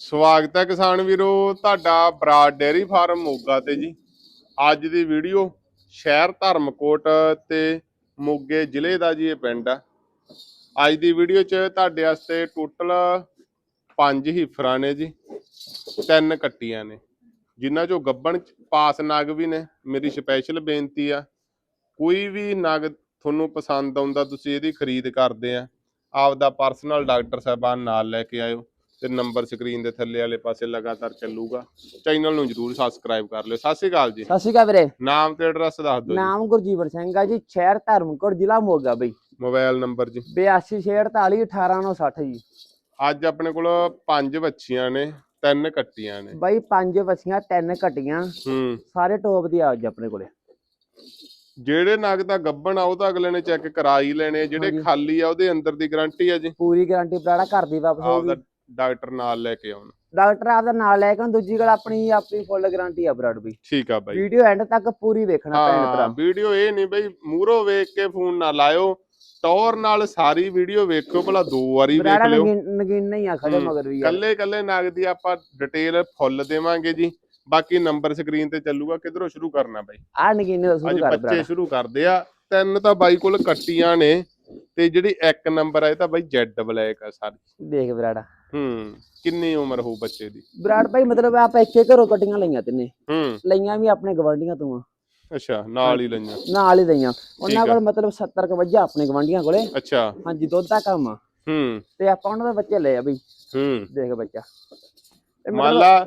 ਸਵਾਗਤ ਹੈ ਕਿਸਾਨ ਵੀਰੋ, ਤੁਹਾਡਾ ਬਰਾਡ ਡੇਅਰੀ ਫਾਰਮ ਮੋਗਾ ਤੇ ਜੀ। ਅੱਜ ਦੀ ਵੀਡੀਓ ਸ਼ਹਿਰ ਧਰਮਕੋਟ ਤੇ ਮੋਗੇ ਜ਼ਿਲ੍ਹੇ ਦਾ ਜੀ ਇਹ ਪਿੰਡ ਆ। ਅੱਜ ਦੀ ਵੀਡੀਓ 'ਚ ਤੁਹਾਡੇ ਵਾਸਤੇ ਟੋਟਲ ਪੰਜ ਹੀਫਰਾਂ ਨੇ ਜੀ, ਤਿੰਨ ਕੱਟੀਆਂ ਨੇ। ਜਿਨ੍ਹਾਂ 'ਚੋਂ ਗੱਬਣ ਪਾਸ ਨਗ ਵੀ ਨੇ, ਮੇਰੀ ਸਪੈਸ਼ਲ ਬੇਨਤੀ ਆ। ਕੋਈ ਵੀ ਨਗ ਤੁਹਾਨੂੰ ਪਸੰਦ ਆਉਂਦਾ, ਤੁਸੀਂ ਇਹਦੀ ਖਰੀਦ ਕਰਦੇ ਆ। ਆਪਦਾ ਪਰਸਨਲ ਡਾਕਟਰ ਸਾਹਿਬਾਨ ਨਾਲ ਲੈ ਕੇ ਆਇਓ। ਤੇ ਨੰਬਰ ਸਕਰੀਨ ਦੇ ਥੱਲੇ ਵਾਲੇ ਪਾਸੇ ਲਗਾਤਾਰ ਚੱਲੂਗਾ। ਚੈਨਲ ਨੂੰ ਜਰੂਰ ਸਬਸਕ੍ਰਾਈਬ ਕਰ ਲਿਓ। ਸਤਿ ਸ਼੍ਰੀ ਅਕਾਲ ਜੀ। ਸਤਿ ਸ਼੍ਰੀ ਅਕਾਲ ਵੀਰੇ। ਨਾਮ ਤੇ ਐਡਰੈਸ ਦੱਸ ਦਿਓ ਨਾਮ ਗੁਰਜੀਵਨ ਸਿੰਘ ਆ ਜੀ ਸ਼ਹਿਰ ਧਰਮਕੋਟ ਜ਼ਿਲ੍ਹਾ ਮੋਗਾ ਬਈ। ਮੋਬਾਈਲ ਨੰਬਰ ਜੀ। 8248 11860 ਜੀ। ਅੱਜ ਆਪਣੇ ਕੋਲ ਪੰਜ ਬੱਚੀਆਂ ਨੇ ਤਿੰਨ ਕੱਟੀਆਂ ਨੇ। ਬਾਈ ਪੰਜ ਵਸੀਆਂ ਤਿੰਨ ਘਟੀਆਂ ਹੂੰ। ਸਾਰੇ ਟੋਪ ਦੀ ਆ ਜੀ ਆਪਣੇ ਕੋਲੇ। ਜਿਹੜੇ ਨਗ ਦਾ ਗੱਬਣ ਆ ਉਹ ਤਾਂ ਅਗਲੇ ਨੇ ਚੈੱਕ ਕਰਾ ਹੀ ਲੈਣੇ। ਜਿਹੜੇ। ਖਾਲੀ ਆ ਉਹਦੇ ਅੰਦਰ ਦੀ ਗਾਰੰਟੀ ਆ ਜੀ। ਪੂਰੀ ਗਾਰੰਟੀ ਬਰਾੜਾ ਘਰ ਦੀ ਵਾਪਸ ਹੋਊਗੀ। ਡਾਕਟਰ ਨਾਲ ਲੈ ਕੇ ਆਉਣ। ਡਾਕਟਰ ਆਪਦਾ ਨਾਲ ਲੈ ਕੇ ਆਉਣ, ਦੂਜੀ ਗੱਲ ਆਪਣੀ ਆਪਣੀ ਫੁੱਲ ਗਾਰੰਟੀ ਆ ਬਰਾੜ ਬਈ ਠੀਕ ਆ ਬਾਈ। ਵੀਡੀਓ ਐਂਡ ਤੱਕ ਪੂਰੀ ਵੇਖਣਾ ਭੈਣ ਭਰਾ। ਵੀਡੀਓ ਇਹ ਨਹੀਂ ਬਈ ਮੂਹਰੋਂ ਵੇਖ ਕੇ ਫੋਨ ਨਾ ਲਾਇਓ। ਟੌਰ ਨਾਲ ਸਾਰੀ ਵੀਡੀਓ ਵੇਖੋ ਭਲਾ ਦੋ ਵਾਰੀ ਵੇਖ ਲਿਓ। ਨਗੀਨ ਨਹੀਂ ਆ ਖੜੇ ਮਗਰ ਵੀ ਕੱਲੇ ਕੱਲੇ ਨਗ ਦੀ ਆਪਾਂ ਡਿਟੇਲ ਫੁੱਲ ਦੇਵਾਂਗੇ ਜੀ। ਬਾਕੀ ਨੰਬਰ ਸਕਰੀਨ ਤੇ ਚੱਲੂਗਾ ਕਿਧਰੋਂ ਸ਼ੁਰੂ ਕਰਨਾ ਬਾਈ? ਆ ਨਗੀਨ ਦਾ ਸ਼ੁਰੂ ਅੱਜ ਕਰ ਬੱਚੇ ਸ਼ੁਰੂ ਕਰਦੇ ਆ। ਤਿੰਨ ਤਾਂ ਬਾਈ ਕੋਲ ਕੱਟੀਆਂ ਨੇ ਤੇ ਜਿਹੜੀ ਇੱਕ ਨੰਬਰ ਆ ਇਹ ਤਾਂ ਬਾਈ ਜੈਡ ਬਲੈਕ ਆ ਸਾਰੀ। ਦੇਖ ਬਰਾੜਾ। ਹੂੰ ਕਿੰਨੀ ਉਮਰ ਹੋਊ ਬੱਚੇ ਦੀ? ਬਰਾੜ ਭਾਈ ਮਤਲਬ ਆਪਾਂ ਇੱਥੇ ਘਰੋਂ ਕਟੀਆਂ ਲਈਆਂ ਤਿੰਨੇ। ਹੂੰ। ਲਈਆਂ ਵੀ ਆਪਣੇ ਗਵਾਂਢੀਆਂ ਤੋਂ ਆ। ਅੱਛਾ ਨਾਲ ਹੀ ਲਈਆਂ। ਨਾਲ ਹੀ ਲਈਆਂ। ਉਹਨਾਂ। ਕੋਲ ਮਤਲਬ 70 ਕ ਵਜੇ ਆਪਣੇ ਗਵਾਂਢੀਆਂ ਕੋਲੇ। ਅੱਛਾ। ਹਾਂਜੀ ਦੁੱਧ ਦਾ ਕੰਮ ਆ। ਹੂੰ। ਤੇ ਆਪਾਂ ਉਹਨਾਂ ਦੇ ਬੱਚੇ ਲਏ ਆ ਬਈ। ਹੂੰ। ਦੇਖ ਬੱਚਾ। ਮੰਨ ਲਾ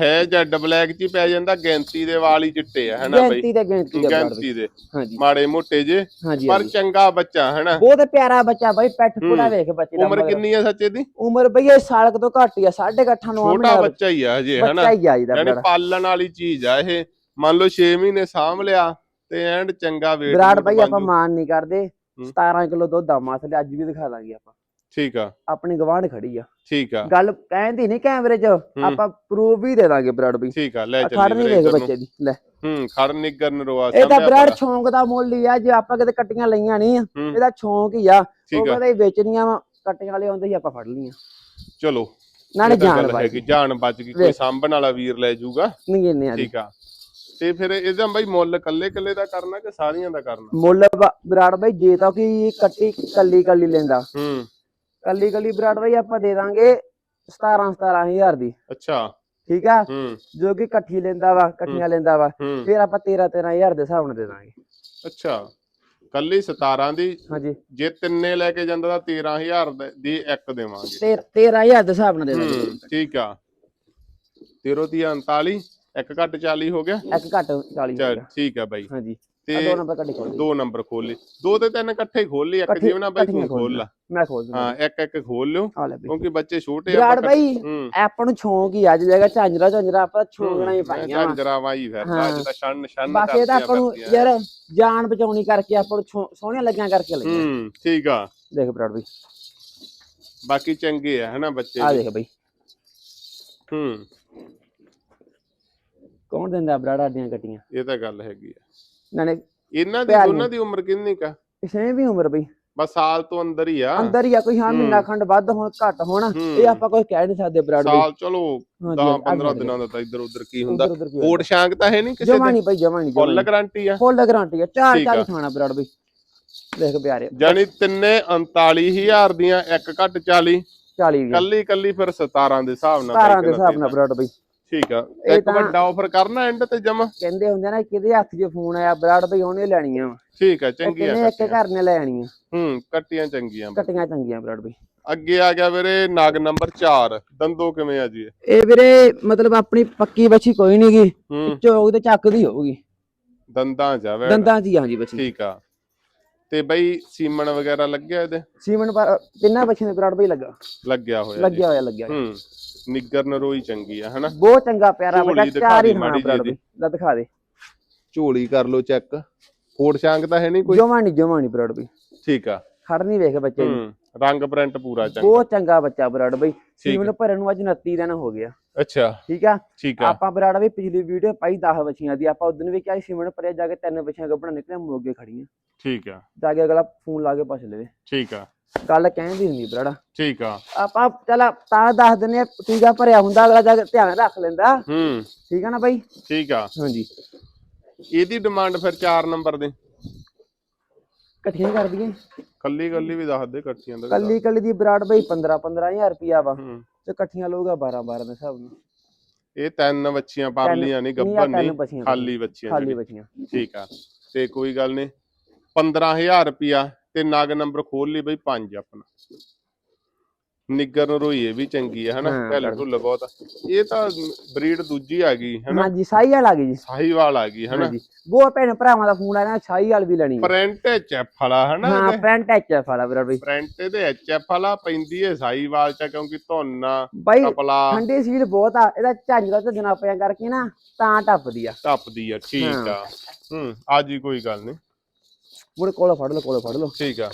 ਹੈ ਜੈਡ ਬਲੈਕ ਚ ਹੀ ਪੈ ਜਾਂਦਾ ਗਿਣਤੀ ਦੇ ਵਾਲ ਹੀ ਚਿੱਟੇ ਆ ਹਨਾ ਬਈ? ਗਿਣਤੀ ਤੇ ਗਿਣਤੀ ਦੇ ਬਰਾੜ ਬਈ ਗਿਣਤੀ ਦੇ। ਹਾਂਜੀ। ਮਾੜੇ ਮੋਟੇ ਜੇ ਪਰ। ਚੰਗਾ ਬੱਚਾ ਹਨਾ? ਬਹੁਤ ਪਿਆਰਾ ਬੱਚਾ ਬਾਈ ਪੈਠ ਹੂੰ। ਵੇਖ ਬੱਚੇ ਦਾ ਉਮਰ। ਕਿੰਨੀ ਆ ਸੱਚੇ ਦੀ? ਉਮਰ ਬਈ ਇਹ ਸਾਲ ਤੋਂ ਘੱਟ ਹੀ ਆ ਸਾਢੇ ਕੁ ਅੱਠਾਂ ਨੂੰ ਛੋਟਾ ਬੱਚਾ ਹੀ ਆ ਹਜੇ ਹਨਾ? ਬੱਚਾ ਹੀ ਆ ਇਹਦਾ ਯਾਨੀ ਪਾਲਣ ਵਾਲੀ ਚੀਜ਼ ਆ ਇਹ। ਮੰਨ ਲਓ 6 ਮਹੀਨੇ ਸਾਂਭ ਲਿਆ ਤੇ ਐਂਡ ਚੰਗਾ ਵੇਟ ਬਾਈ ਆਪਾਂ ਮਾਨ ਨਹੀਂ ਕਰਦੇ। ਹੂੰ। 17 ਕਿਲੋ ਦੁੱਧ ਆ ਮਸਲੇ ਅੱਜ ਵੀ ਦਿਖਾ ਦਾਂਗੇ ਆਪਾਂ। ਠੀਕ ਆ। ਆਪਣੀ ਗਵਾਂਢ ਖੜੀ ਆ। ਠੀਕ ਆ। ਗੱਲ ਕਹਿੰਦੀ ਨਹੀਂ ਕੈਮਰੇ 'ਚ ਆਪਾਂ ਪ੍ਰੂਫ ਵੀ ਦੇ ਦਾਂਗੇ ਬਰਾੜ ਬਈ ਠੀਕ ਆ ਲੈ ਖੜ ਚੱਲੀ ਨਹੀਂ ਨੂੰ ਬੱਚੇ ਦੀ ਲੈ। ਹੂੰ ਖੜ ਨਿੱਗਰ ਨਰਵਾ ਇਹ ਤਾਂ ਬੜਾ। ਸ਼ੌਂਕ ਦਾ ਮੁੱਲ ਹੀ ਆ ਜੇ ਆਪਾਂ ਕਿਤੇ ਕੱਟੀਆਂ ਲਈਆਂ ਨਹੀਂ ਆ ਹੂੰ, ਇਹਦਾ ਸ਼ੌਂਕ ਹੀ ਆ। ਉਹ ਕਹਿੰਦੇ ਵੇਚਣੀਆਂ ਵਾ ਕੱਟੀਆਂ ਵਾਲੇ ਆਉਂਦੇ ਸੀ ਆਪਾਂ ਫੜ ਲਈਆਂ। ਚਲੋ ਨਾਲੇ ਗੱਲ ਬਾਈ ਹੈਗੀ ਜਾਨ ਬਚ ਗਈ ਕੋਈ। ਸਾਂਭਣ ਵਾਲਾ ਵੀਰ ਲੈ ਜਾਊਗਾ। ਨਗੀਨੇ ਆ ਠੀਕ ਆ। ਤੇ ਫਿਰ ਇਹਦਾ ਬਾਈ ਮੁੱਲ ਕੱਲੇ ਕੱਲੇ ਦਾ ਕਰਨਾ ਕਿ ਸਾਰੀਆਂ ਦਾ ਕਰਨਾ? ਮੁੱਲ ਬਰਾੜ ਬਾਈ ਜੇ ਤਾਂ ਕਿ ਕੱਟੀ ਕੱਲੀ ਕੱਲੀ ਲੈਂਦਾ। ਹੂੰ। ਕੱਲੀ ਕੱਲੀ ਬਰਾੜ ਬਾਈ ਆਪਾਂ ਦੇ ਦਾਂਗੇ 17 17000 ਦੀ। ਅੱਛਾ। ਠੀਕ ਆ? ਹੂੰ। ਜੋ ਕਿ ਇਕੱਠੀ ਲੈਂਦਾ ਵਾ ਇਕੱਠੀਆਂ ਲੈਂਦਾ ਵਾ। ਹੂੰ। ਫਿਰ ਆਪਾਂ 13 13000 ਦੇ ਹਿਸਾਬ ਨਾਲ ਦੇ ਦਾਂਗੇ। ਅੱਛਾ। ਕੱਲੀ 17 ਦੀ ਹਾਂਜੀ। ਜੇ ਤਿੰਨੇ ਲੈ ਕੇ ਜਾਂਦਾ ਤਾਂ 13000 ਦੇ- ਦੀ ਇੱਕ ਦੇਵਾਂਗੇ। ਤੇ 13000 ਦੇ ਹਿਸਾਬ ਨਾਲ ਦੇ ਦਾਂਗੇ। ਹੂੰ ਠੀਕ ਆ। 13 ਦੀ 39 ਇੱਕ ਘੱਟ 40 ਹੋ ਗਿਆ? ਇੱਕ ਘੱਟ 40 ਚੱਲ ਠੀਕ ਆ ਬਾਈ। ਹਾਂਜੀ। ਤੇ ਆ ਦੋ ਨੰਬਰ ਕੱਢੀ ਖੋਲ ਦੋ ਨੰਬਰ ਖੋਲ ਲਈ। ਦੋ ਤੇ ਤਿੰਨ ਇਕੱਠੇ ਖੋਲ ਲਈ ਇੱਕ ਜੀਵਨਾ ਬਾਈ ਤੂੰ ਖੋਲ ਲਾ। ਮੈਂ ਖੋਲ ਦਿੰਦਾ। ਹਾਂ ਇੱਕ ਇੱਕ ਖੋਲ ਲਿਓ ਆ ਕਿਉਂਕਿ ਬੱਚੇ ਛੋਟੇ ਬਰਾੜ ਆਪਾਂ ਬਾਈ ਆਪਾਂ ਨੂੰ ਸ਼ੌਂਕ ਹੀ ਅੱਜ ਜਗ੍ਹਾ ਝਾਂਜਰਾ ਝਾਂਜਰਾ ਆਪਾਂ ਛੋਗਣਾ ਹੀ ਪਾਈਆਂ ਝਾਂਜਰਾ ਵਾਈ ਫਿਰਦਾ ਹਾਂ। ਅੱਜ ਤਾਂ ਛੰਨ ਛੰਨ ਇਹ ਤਾਂ ਆਪਾਂ ਨੂੰ ਯਾਰ ਜਾਨ ਬਚਾਉਣੀ ਕਰਕੇ ਆਪਾਂ ਨੂੰ ਸੋਹਣੀਆਂ ਲੱਗੀਆਂ ਕਰਕੇ ਲਈਆਂ। ਹੂੰ ਠੀਕ ਆ। ਦੇਖ ਬਰਾੜ ਬਈ। ਬਾਕੀ ਚੰਗੇ ਆ ਹਨਾ ਬੱਚੇ ਆ। ਦੇਖ ਬਈ। ਹੂੰ। ਕੌਣ ਦਿੰਦਾ ਬਰਾੜਾ ਦੀਆਂ ਕੱਟੀਆਂ ਇਹ ਤਾਂ ਗੱਲ ਹੈਗੀ ਆ। ਨਾਲੇ ਇਹਨਾਂ ਦੀ। ਦੋਨਾਂ ਦੀ ਉਮਰ ਕਿੰਨੀ ਕਾ ਕਿਸੇ ਵੀ ਉਮਰ ਬਈ। ਬਸ ਸਾਲ ਤੋਂ ਅੰਦਰ ਹੀ ਆ। ਅੰਦਰ ਹੀ ਆ ਕੋਈ ਹਾਂ। ਮਹੀਨਾ ਖੰਡ ਵੱਧ ਹੋਣ ਘੱਟ ਹੋਣ। ਇਹ ਆਪਾਂ ਕੁਝ ਕਹਿ ਨਹੀਂ ਸਕਦੇ ਬਰਾੜ ਬਈ। ਸਾਲ ਚਲੋ ਹਾਂਜੀ, 10 ਹਾਂਜੀ, 15 ਹਾਂਜੀ। ਦਿਨਾਂ ਦਾ ਤਾਂ ਇੱਧਰ ਉੱਧਰ ਕੀ ਹੁੰਦਾ। ਕੋਟ ਸ਼ਾਂਕ ਤਾਂ ਹੈ ਨਹੀਂ ਕਿਸੇ ਜਮਾ ਦੇ ਨਹੀਂ ਬਈ ਜਮਾ ਨਹੀਂ ਫੁੱਲ ਗਾਰੰਟੀ ਆ। ਫੁੱਲ ਗਾਰੰਟੀ ਆ ਚਾਰ ਚਾਰ ਖਾਣਾ ਬਰਾੜ ਬਈ। ਦੇਖ ਪਿਆਰੇ। ਜਾਨੀ ਤਿੰਨੇ 39000 ਦੀਆਂ ਇੱਕ ਘੱਟ 40 40 ਵੀ ਕੱਲੀ ਕੱਲੀ ਫਿਰ 17 ਦੇ ਹਿਸਾਬ ਨਾਲ 17 ਬਾਈ ਦੇ ਹਿਸਾਬ ਨਾਲ ਬਰਾੜ ਬਈ। ਠੀਕ ਆ। ਇਹ ਇੱਕ ਤਾਂ- ਵੱਡਾ ਆਫਰ ਕਰਨਾ ਐਂਡ ਤੇ ਜਮਾ। ਕਹਿੰਦੇ ਹੁੰਦੇ ਆ ਨਾ ਕਿਹਦੇ ਹੱਥ 'ਚ ਫੋਨ ਆਇਆ ਬਰਾੜ ਬਈ ਉਹਨੇ ਲੈਣੀਆਂ ਵਾ। ਠੀਕ ਆ ਇਹ ਚੰਗੀਆਂ ਕਹਿੰਦੇ ਇੱਕ ਕੱਟੀਆਂ। ਘਰ ਨੇ ਲੈਣੀਆਂ ਹੂੰ ਕੱਟੀਆਂ ਚੰਗੀਆਂ ਬਾਈ। ਕੱਟੀਆਂ ਚੰਗੀਆਂ ਬਰਾੜ ਬਈ। ਅੱਗੇ ਆ ਗਿਆ ਵੀਰੇ ਨਾਗ ਨੰਬਰ 4 ਦੰਦੋ ਕਿਵੇਂ ਆ ਜੀ ਇਹ? ਇਹ ਵੀਰੇ ਮਤਲਬ ਆਪਣੀ ਪੱਕੀ ਬੱਚੀ ਕੋਈ ਨਹੀਂ ਗੀ। ਹੂੰ। ਚੋਗ ਤੇ ਚੱਕਦੀ ਹੋਊਗੀ। ਦੰਦਾਂ ਚ ਆ ਵੈੜ। ਦੰਦਾਂ 'ਚ ਹੀ ਹਾਂਜੀ ਬੱਚੀ। ਠੀਕ ਆ। ਤੇ ਬਈ ਸੀਮਨ ਵਗੈਰਾ ਲੱਗਿਆ ਇਹਦੇ? ਸੀਮਨ ਪਰ ਤਿੰਨਾਂ ਬੱਚਿਆਂ ਦੇ ਬਰਾੜ ਬਈ ਲੱਗਾ। ਲੱਗਿਆ ਹੋਇਆ ਜੀ। ਲੱਗਿਆ ਹੋਇਆ ਲੱਗਿਆ ਹੋਇਆ। ਹੂੰ। ਨਿੱਗਰ ਨਰੋਈ ਚੰਗੀ ਆ ਹਨਾ? ਬਹੁਤ ਚੰਗਾ ਪਿਆਰਾ ਝੋਲੀ ਬੱਚਾ ਦਿਖਾ ਚਾਰ ਹੀ ਦੀ ਮਾੜੀ ਬਰਾੜ ਜਿਹੀ ਬਈ ਲੈ ਦਿਖਾ ਦੇ। ਝੋਲੀ ਕਰ ਲੋ ਚੈੱਕ। ਕੋਟ ਸ਼ਾਂਕ ਤਾਂ ਹੈ ਨਹੀਂ ਕੋਈ? ਜਮਾ ਨਹੀਂ ਜਮਾ ਨਹੀਂ ਬਰਾੜ ਬਈ। ਠੀਕ ਆ। ਖੜ ਨਹੀਂ ਵੇਖ ਬੱਚੇ ਦੀ। ਹੂੰ ਰੰਗ ਪ੍ਰਿੰਟ ਪੂਰਾ ਚੰਗਾ। ਬਹੁਤ ਚੰਗਾ ਬੱਚਾ ਬਰਾੜ ਬਈ। ਠੀਕ ਸੀਮਨ ਭਰਨ ਨੂੰ ਅੱਜ 29 ਦਿਨ ਹੋ ਗਿਆ ਅੱਛਾ। ਠੀਕ ਆ? ਠੀਕ ਆ। ਆਪਾਂ ਬਰਾੜਾ ਵੀ ਪਿਛਲੀ ਵੀਡੀਓ ਪਾਈ 10 ਬੱਚੀਆਂ ਦੀ। ਆਪਾਂ ਉਦੋਂ ਵੀ ਕਿਹਾ ਸੀ ਸੀਮਨ ਭਰਿਆ ਜਾ ਕੇ ਤਿੰਨ ਬੱਚੀਆਂ ਗੱਭਣਾ ਨਿਕਲਿਆ ਮੋਗੇ ਖੜੀਆਂ। ਠੀਕ ਆ। ਜਾ ਕੇ ਅਗਲਾ ਫੋਨ ਲਾ ਕੇ ਪੁੱਛ ਲਵੇ। ਠੀਕ ਆ। ਗੱਲ ਕਹਿੰਦੀ ਹੁੰਦੀ ਬਰਾੜਾ। ਠੀਕ ਆ। ਆਪਾਂ ਚੱਲ ਤਾਂ ਦੱਸ ਦਿੰਨੇ ਆ ਟੀਕਾ ਭਰਿਆ ਹੁੰਦਾ ਅਗਲਾ ਜਾ ਕੇ ਧਿਆਨ ਰੱਖ ਲੈਂਦਾ। ਹੂੰ। ਠੀਕ ਆ ਨਾ ਬਾਈ? ਠੀਕ ਆ। ਹਾਂਜੀ। ਇਹਦੀ ਡਿਮਾਂਡ ਫਿਰ 4 ਨੰਬਰ ਦੇ। ਇਕੱਠੀਆਂ ਕਰ ਦਈਏ। ਕੱਲੀ ਕੱਲੀ ਵੀ ਦੱਸ ਦੇ ਇਕੱਠੀਆਂ ਦਾ ਕੱਲੀ ਕੱਲੀ ਦੀ ਬਰਾੜ ਬਾਈ 15 15000 ਰੁਪਿਆ ਵਾ। ਹੂੰ। ਤੇ ਇਕੱਠੀਆਂ ਲਊਗਾ 12 12 ਦੇ ਹਿਸਾਬ ਨਾਲ। ਇਹ ਤਿੰਨ ਬੱਚੀਆਂ ਪਰਲੀਆਂ ਨਹੀਂ ਨਹੀਂ, ਨਹੀਂ ਖਾਲੀ ਬੱਚੀਆਂ ਖਾਲੀ। ਬੱਚੀਆਂ। ਠੀਕ ਆ। ਤੇ ਕੋਈ ਗੱਲ ਨਹੀਂ। 15000 ਰੁਪਿਆ ਤੇ ਨਗ ਨੰਬਰ ਖੋਲ ਲਈ ਬਈ 5 ਆਪਣਾ। ਨਿੱਗਰ ਰੋਈ ਇਹ ਵੀ ਚੰਗੀ ਹੈ ਹਨਾ? ਪਹਿਲੇ ਢੁੱਲ ਬਹੁਤ ਆ। ਇਹ ਤਾਂ ਬਰੀਡ ਦੂਜੀ ਆ ਗਈ ਹਨਾ? ਹਾਂਜੀ ਸਾਈ ਵਾਲ ਆ ਗਈ ਜੀ। ਸਾਹੀਵਾਲ ਆ ਗਈ ਹਨਾ? ਬਹੁਤ ਭੈਣ ਭਰਾਵਾਂ ਦਾ ਫੋਨ ਆਇਆ ਸਾਈ ਵਾਲ ਵੀ ਲੈਣੀ। ਪ੍ਰਿੰਟ ਐਚਐਫ ਵਾਲਾ ਹਨਾ? ਹਾਂ ਪੈਂਟ ਐਚ ਐਫ ਵਾਲਾ ਬਰਾੜ ਬਾਈ। ਪ੍ਰਿੰਟ ਇਹਦੇ ਐਚਐਫ ਵਾਲਾ ਪੈਂਦੀ ਹੈ ਸਾਹੀਵਾਲ ਚ ਕਿਉਂਕਿ ਧੁੰਨਾ ਕਪਲਾ ਠੰਡੀ ਸੀਲ ਬਹੁਤ ਆ। ਇਹਦਾ ਝੰਜ ਦਾ ਝੱਜਣਾ ਪਿਆ ਕਰਕੇ ਨਾ ਤਾਂ ਟੱਪਦੀ ਆ। ਟੱਪਦੀ ਆ ਠੀਕ। ਆ। ਹੂੰ। ਅੱਜ ਹੀ ਕੋਈ ਗੱਲ ਨਹੀਂ ਮੁੜ ਕੋਲੋਂ ਫੜ ਲਓ ਕੋਲੋਂ ਫੜ ਲਓ। ਠੀਕ ਆ।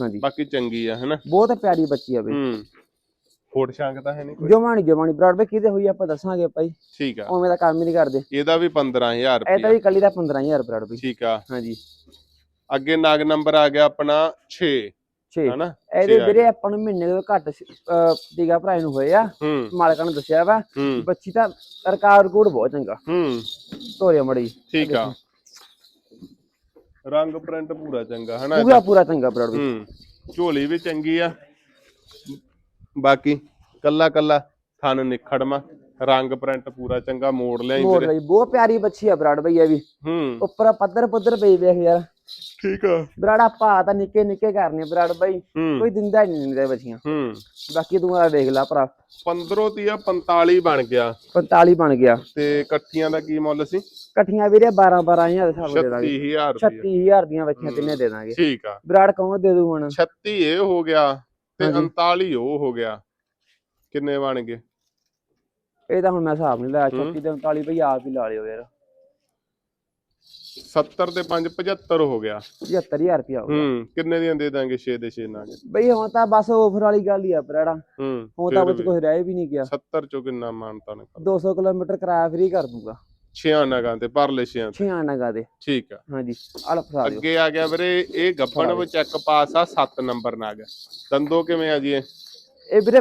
ਹਾਂਜੀ। ਬਾਕੀ ਚੰਗੀ ਆ ਹਨਾ? ਬਹੁਤ ਪਿਆਰੀ ਬੱਚੀ ਆ ਬਈ। ਹੂੰ। ਫੋਟ ਸ਼ਾਂਕ ਤਾਂ ਹੈ ਨਹੀਂ ਕੋਈ? ਜਮਾਣੀ ਜਮਾਣੀ ਬਰਾੜ ਬਾਈ ਕਿਤੇ ਹੋਈ ਆਪਾਂ ਦੱਸਾਂਗੇ ਭਾਈ ਠੀਕ ਆ। ਉਵੇਂ ਦਾ ਕੰਮ ਹੀ ਨਹੀਂ ਕਰਦੇ। ਇਹਦਾ ਵੀ 15000 ਇਹ ਤਾਂ ਰੁਪਏ ਵੀ ਕੱਲੀ ਦਾ 15000 ਬਰਾੜ ਬਾਈ। ਠੀਕ ਆ। ਹਾਂਜੀ। ਅੱਗੇ ਨਾਗ ਨੰਬਰ ਆ ਗਿਆ ਆਪਣਾ 6 6 ਹਨਾ? ਇਹਦੇ ਵੀਰੇ ਆਪਾਂ ਨੂੰ ਮਹੀਨੇ ਤੋਂ ਘੱਟ ਟੀਗਾ ਭਰਾਏ ਨੂੰ ਹੋਏ ਆ। ਮਾਲਕਾਂ ਨੇ ਦੱਸਿਆ ਵਾ ਬੱਚੀ ਤਾਂ ਰਿਕਾਰਡ ਰਿਕੂਡ ਬਹੁਤ ਚੰਗਾ। ਹੂੰ। ਤੋਰਿਆ ਮੜੀ ਠੀਕ ਆ। ਰੰਗ ਪ੍ਰਿੰਟ ਪੂਰਾ ਚੰਗਾ ਹਨਾ ਪੂਰਾ ਪੂਰਾ ਚੰਗਾ ਬਰਾੜ ਹੂੰ ਝੋਲੀ ਵੀ ਚੰਗੀ ਆ। ਬਾਕੀ ਕੱਲਾ ਕੱਲਾ ਥਣ ਨਿਖੜਮਾ ਰੰਗ ਪ੍ਰਿੰਟ ਪੂਰਾ ਚੰਗਾ ਮੋੜ ਲਿਆ ਮੋੜ ਵੀਰੇ। ਲਈ ਬਹੁਤ ਪਿਆਰੀ ਬੱਚੀ ਆ ਬਰਾੜ ਬਾਈ ਇਹ ਵੀ। ਹੂੰ। ਉੱਪਰ ਪੱਧਰ ਪੁੱਧਰ ਪਈ ਵੇਖ ਯਾਰ। ਠੀਕ ਆ। ਬਰਾੜਾ ਭਾ ਤਾਂ ਨਿੱਕੇ ਨਿੱਕੇ ਕਰਨੇ ਬਰਾੜ ਬਾਈ। ਕੋਈ ਦਿੰਦਾ ਨਹੀਂ ਨਿੰਦੇ ਬੱਚੀਆਂ ਹੂੰ। ਬਾਕੀ ਤੂੰ ਆ ਵੇਖ ਲੈ ਭਰਾ। 15 ਤੀਆ 45 ਬਣ ਗਿਆ। 45 ਬਣ ਗਿਆ। ਤੇ ਇਕੱਠੀਆਂ ਦਾ ਕੀ ਮੁੱਲ ਸੀ? ਇਕੱਠੀਆਂ ਵੀਰੇ 12 12000 ਦੇ ਹਿਸਾਬ ਦੇ ਦਾਂਗੇ। 36000 ਰੁਪਏ 36000 ਦੀਆਂ ਬੱਚੀਆਂ ਤਿੰਨੇ ਦੇ ਦਾਂਗੇ। ਠੀਕ ਆ। ਬਰਾੜ ਕੌਣ ਦੇ ਦੂ ਹੁਣ? 36 ਇਹ ਹੋ ਗਿਆ ਤੇ ਹਾਂਜੀ। 39 ਉਹ ਹੋ ਗਿਆ। ਕਿੰਨੇ ਬਣ ਗਏ? ਇਹ ਤਾਂ ਹੁਣ ਮੈਂ ਹਿਸਾਬ ਨਹੀਂ ਲਾਇਆ। ਹੂੰ। 36 ਤੇ 39 ਭਈ ਆਪ ਹੀ ਲਾ ਲਿਓ ਯਾਰ। 70 ਤੇ 5 75 ਹੋ ਗਿਆ। 75000 ਰੁਪਇਆ ਹੋ ਗਿਆ। ਹੂੰ ਕਿੰਨੇ ਦੀਆਂ ਦੇ ਦਾਂਗੇ 6 ਦੇ 6 ਨਾਗੇ ਬਈ ਹੁਣ ਤਾਂ ਬਸ ਆਫਰ ਵਾਲੀ ਗੱਲ ਹੀ ਆ ਬਰਾੜਾ ਹੂੰ ਹੁਣ ਤਾਂ ਵਿੱਚ ਕੁਝ ਰਹਿ ਵੀ ਨਹੀਂ ਗਿਆ। 70 ਚੋਂ ਕਿੰਨਾ ਮਾਨਤਾ ਨੇ 200 ਕਿਲੋਮੀਟਰ ਕਿਰਾਇਆ ਫ੍ਰੀ ਕਰ ਦੂੰਗਾ। 6 ਨਾਗਾਂ ਤੇ ਪਰਲੇ 6 ਤੇ। ਛਿਆਂ ਨਗਾ ਦੇ ਠੀਕ ਆ। ਹਾਂਜੀ ਆਲ ਫਸਾ ਦਿਓ। ਅੱਗੇ ਆ ਗਿਆ ਵੀਰੇ ਇਹ ਗੱਬਣ ਵਿੱਚ ਚੈੱਕ ਪਾਸ ਆ 7 ਨੰਬਰ ਨਾਗ। ਦੰਦੋ ਕਿਵੇਂ ਆ ਜੀ ਇਹ? ਇਹ ਵੀਰੇ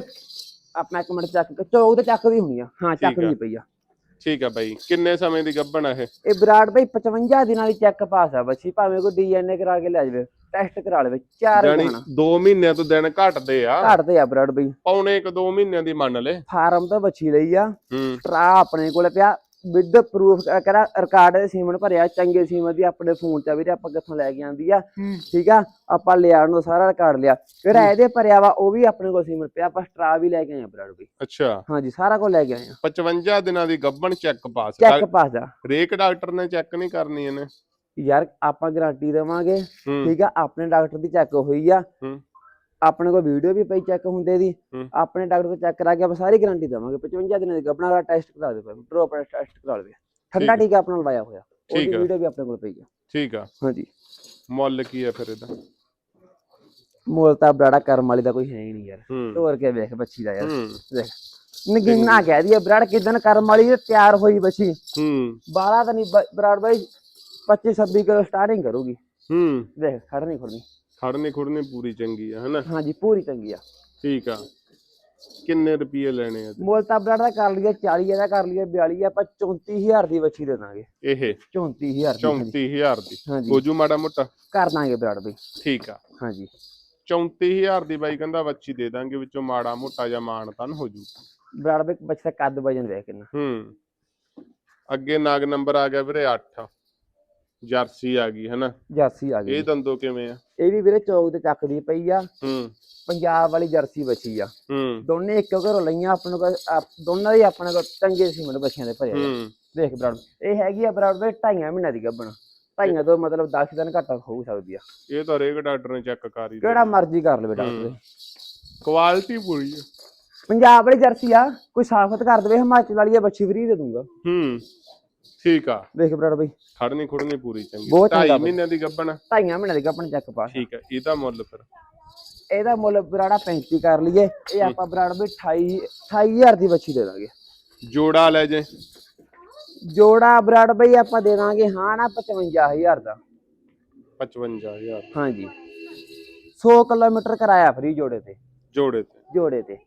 ਆਪਣਾ ਇੱਕ ਮਿੰਟ ਚੱਕ ਚੌਕ ਤੇ ਚੱਕਦੀ ਹੋਣੀ ਆ। ਹਾਂ। ਚੱਕਦੀ ਪਈ ਆ। ਠੀਕ ਆ ਬਾਈ। ਕਿੰਨੇ ਸਮੇਂ ਦੀ ਗੱਬਣ ਆ ਇਹ? ਇਹ ਵਿਰਾਟ ਭਾਈ 55 ਦਿਨਾਂ ਦੀ ਚੈੱਕ ਪਾਸ ਆ ਬੱਚੀ। ਭਾਵੇਂ ਕੋਈ ਡੀਐਨਏ ਕਰਾ ਕੇ ਲੈ ਜਾਵੇ ਟੈਸਟ ਕਰਾ ਲਵੇ ਚਾਰ ਜਾਨੀ ਗਾਣਾ 2 ਮਹੀਨਿਆਂ ਤੋਂ ਦਿਨ ਘਟਦੇ ਆ। ਘਟਦੇ ਆ ਵਿਰਾਟ ਭਾਈ ਪੌਣੇ ਕ 2 ਮਹੀਨਿਆਂ ਦੀ ਮੰਨ ਲੈ। ਫਾਰਮ ਤੋਂ ਬੱਚੀ ਲਈ ਆ। ਹੂੰ। ਟਰਾ ਆਪਣੇ ਕੋਲ ਪਿਆ ਵਿਦ ਪ੍ਰੂਫ ਕਰਾ ਰਿਕਾਰਡ ਦੇ ਸੀਮਨ ਭਰਿਆ ਚੰਗੇ ਸੀਮਨ ਦੀ ਆਪਣੇ ਫੋਨ ਤੇ ਵੀਰੇ ਆਪਾਂ ਕਿੱਥੋਂ ਲੈ ਕੇ ਆਂਦੀ ਆ। ਠੀਕ ਆ? ਆਪਾਂ ਲਿਆਉਣ ਨੂੰ ਸਾਰਾ ਰਿਕਾਰਡ ਲਿਆ। ਜਿਹੜਾ ਇਹਦੇ ਭਰਿਆ ਵਾ ਉਹ ਵੀ ਆਪਣੇ ਕੋਲ ਸੀਮਨ ਪਿਆ ਆਪਾਂ ਸਟਰਾ ਵੀ ਲੈ ਕੇ ਆਏ ਆ ਭਾਈ ਅੱਛਾ। ਹਾਂਜੀ ਸਾਰਾ ਕੁਝ ਲੈ ਕੇ ਆਏ ਆ। 55 ਦਿਨਾਂ ਦੀ ਗੱਬਣ ਚੈੱਕ ਪਾਸ ਚੈੱਕ ਪਾਸ ਦਾ ਹਰੇਕ ਡਾਕਟਰ ਨੇ ਚੈੱਕ ਨਹੀਂ ਕਰਨੀ ਇਹਨੇ। ਯਾਰ ਆਪਾਂ ਗਾਰੰਟੀ ਦੇਵਾਂਗੇ। ਠੀਕ ਆ? ਆਪਣੇ ਡਾਕਟਰ ਦੀ ਚੈੱਕ ਹੋਈ ਆ। ਆਪਣੇ ਕੋਲ ਵੀਡੀਓ ਵੀ ਪਈ ਚੈੱਕ ਹੁੰਦੇ ਦੀ। ਆਪਣੇ ਡਾਕਟਰ ਤੋਂ ਚੈੱਕ ਕਰਾ ਕੇ ਆਪਾਂ ਸਾਰੀ ਗਾਰੰਟੀ ਦੇਵਾਂਗੇ 55 ਦਿਨਾਂ ਦੀ ਆਪਣਾ ਟੈਸਟ ਕਰਾ ਦੇ ਡ੍ਰੌਪ ਟੈਸਟ ਕਰਾ ਲਵੇ। ਠੰਡਾ ਠੀਕ ਟੀਕਾ ਆਪਣਾ ਲਵਾਇਆ ਹੋਇਆ ਉਹਦੀ। ਵੀਡੀਓ ਵੀ ਆਪਣੇ ਕੋਲ ਪਈ ਆ। ਠੀਕ ਆ। ਹਾਂਜੀ। ਮੁੱਲ ਕੀ ਆ ਫਿਰ ਇਹਦਾ? ਮੋਲ ਤਾਂ ਬੜਾ ਕਰਮ ਵਾਲੀ ਦਾ ਕੋਈ ਹੈ ਹੀ ਨਹੀਂ ਯਾਰ। ਤੋਰ ਕੇ ਵੇਖ ਬੱਚੀ ਦਾ ਯਾਰ। ਦੇਖ ਨਗਿਨਾ ਕਹਿ ਦਈਏ ਬਰਾੜ ਕਿਦਨ ਕਰਮ ਵਾਲੀ ਤੇ ਤਿਆਰ ਹੋਈ ਬੱਚੀ। ਹੂੰ। ਬਾਲਾ ਤਾਂ ਨਹੀਂ ਬਰਾੜ ਬਾਈ 25 26 ਕਿਲੋ ਸਟਾਰਟਿੰਗ ਕਰੂਗੀ। ਹੂੰ। ਦੇਖ ਖੜਨੀ ਖੜਨੀ। ਖੜਨੇ ਖੁੜਨੇ ਪੂਰੀ ਚੰਗੀ ਆ ਹਨਾ? ਹਾਂਜੀ ਪੂਰੀ ਚੰਗੀ ਆ। ਠੀਕ ਆ। ਕਿੰਨੇ ਰੁਪਏ ਲੈਣੇ ਆ? ਮੁੱਲ ਤਾਂ ਬਰਾੜ ਦਾ ਕਰ ਲਈਏ 40 ਇਹਦਾ ਕਰ ਲਈਏ 42 ਆਪਾਂ 34000 ਦੀ ਬੱਚੀ ਦੇ ਦਾਂਗੇ। ਇਹ? 34000 ਦੀ ਹਾਂਜੀ। 34000 ਦੀ? ਹਾਂਜੀ। ਮਾੜਾ ਮੋਟਾ? ਕਰ ਦਾਂਗੇ ਬਰਾੜ ਬਾਈ ਠੀਕ ਆ। ਹਾਂਜੀ। 34000 ਦੀ ਬਾਈ ਕਹਿੰਦਾ ਬੱਚੀ ਦੇ ਦਾਂਗੇ ਵਿੱਚੋਂ ਮਾੜਾ ਮੋਟਾ ਜਾਂ ਮਾਣ ਤਨ ਹੋ ਜੂ। ਬਰਾੜ ਬਾਈ ਬੱਚੇ ਕੱਦ ਵਜਨ ਵੇਖ ਕਿੰਨਾ। ਹੂੰ। ਅੱਗੇ ਨਾਗ ਨੰਬਰ ਆ ਗਿਆ ਵੀਰੇ 8 ਜਰਸੀ ਆ ਗਈ ਹਨਾ? ਜਰਸੀ ਆ ਗਈ। ਇਹ ਦੰਦੋ ਕਿਵੇਂ ਆ? ਇਹ ਵੀ ਵੀਰੇ ਚੌਕ ਤੇ ਚੱਕਦੀ ਪਈ ਆ। ਹੂੰ। ਪੰਜਾਬ ਵਾਲੀ ਜਰਸੀ ਬੱਚੀ ਆ। ਹੂੰ। ਦੋਨੇ ਇੱਕੋ ਘਰੋਂ ਲਈਆਂ ਆਪਣੇ ਕੋਲ ਆਪ- ਦੋਨਾਂ ਦੀ ਆਪਣੇ ਕੋਲ ਚੰਗੇ ਸੀ ਮਨ ਬੱਚਿਆਂ ਦੇ ਭਰੇ ਆ। ਹੂੰ। ਦੇਖ ਬਰਾੜ ਇਹ ਹੈਗੀ ਆ ਬਰਾੜ ਬਾਈ ਢਾਈਆਂ ਮਹੀਨਿਆਂ ਦੀ ਗੱਭਣ। ਢਾਈਆਂ ਤੋਂ ਮਤਲਬ 10 ਦਿਨ ਘੱਟ ਹੋ ਸਕਦੀ ਆ। ਇਹ ਤਾਂ ਹਰੇਕ ਡਾਕਟਰ ਨੇ ਚੈੱਕ ਕਰ ਹੀ ਕਿਹੜਾ ਮਰਜ਼ੀ ਕਰ ਲਵੇ ਡਾਕਟਰ। ਕੁਆਲਿਟੀ ਪੂਰੀ ਆ। ਪੰਜਾਬ ਵਾਲੀ ਜਰਸੀ ਆ ਕੋਈ ਸਾਫਤ ਕਰ ਦੇਵੇ ਹਿਮਾਚਲ ਵਾਲੀ ਆ ਬੱਚੀ ਫਰੀ ਦੇ ਦੂੰਗਾ ਹੂੰ। ਠੀਕ ਆ। ਦੇਖ ਬਰਾੜ ਬਾਈ। ਖੜਨੀ ਖੁੜਨੀ ਪੂਰੀ ਚੰਗੀ। ਬਹੁਤ ਚੰਗਾ ਬਾਈ। ਮਹੀਨਿਆਂ ਦੀ ਗੱਬਣ। ਢਾਈਆਂ ਮਹੀਨਿਆਂ ਦੀ ਗੱਭਣ ਚੱਕ ਪਾ। ਠੀਕ ਆ ਇਹਦਾ ਮੁੱਲ ਫਿਰ? ਇਹਦਾ ਮੁੱਲ ਬਰਾੜਾ 35 ਕਰ ਲਈਏ। ਇਹ ਆਪਾਂ ਬਰਾੜ ਵੀ 28 28000 ਦੀ ਬੱਚੀ ਦੇ ਦਾਂਗੇ। ਜੋੜਾ ਲੈ ਜੇ। ਜੋੜਾ ਬਰਾੜ ਬਈ ਆਪਾਂ ਦੇ ਦਾਂਗੇ ਹਾਂ ਨਾ 55000 ਦਾ। 55000 ਹਾਂਜੀ। 100 ਕਿਲੋਮੀਟਰ ਕਰਾਇਆ ਫਰੀ ਜੋੜੇ ਤੇ। ਜੋੜੇ ਤੇ। ਜੋੜੇ ਤੇ।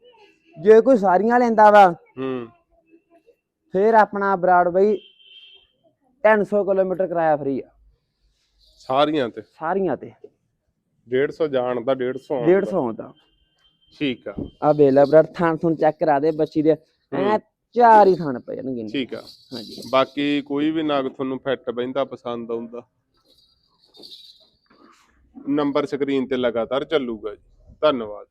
ਜੇ ਕੋਈ ਸਾਰੀਆਂ ਲੈਂਦਾ ਵਾ ਹੂੰ। ਫਿਰ ਆਪਣਾ ਬਰਾੜ ਬਈ 300 ਕਿਲੋਮੀਟਰ ਕਰਾਇਆ ਫਰੀ ਆ। ਸਾਰੀਆਂ ਤੇ? ਸਾਰੀਆਂ ਤੇ। 150 ਜਾਣ ਦਾ 150 ਆਉਣ ਦਾ। 150 ਆਉਂਦਾ ਠੀਕ ਆ। ਆ ਵੇਲਾ ਬਰਾੜ ਥਾਣ ਥੁਣ ਚੈੱਕ ਕਰਾ ਦੇ ਬੱਚੀ ਦੇ। ਐ ਚਾਰ ਹੀ ਥਾਣ ਪੈ ਜਾਣਗੇ। ਠੀਕ ਆ। ਹਾਂਜੀ। ਬਾਕੀ ਕੋਈ ਵੀ ਨਗ ਤੁਹਾਨੂੰ ਫਿੱਟ ਬੈਂਦਾ ਪਸੰਦ ਆਉਂਦਾ। ਨੰਬਰ ਸਕਰੀਨ ਤੇ ਲਗਾਤਾਰ ਚੱਲੂਗਾ ਜੀ। ਧੰਨਵਾਦ।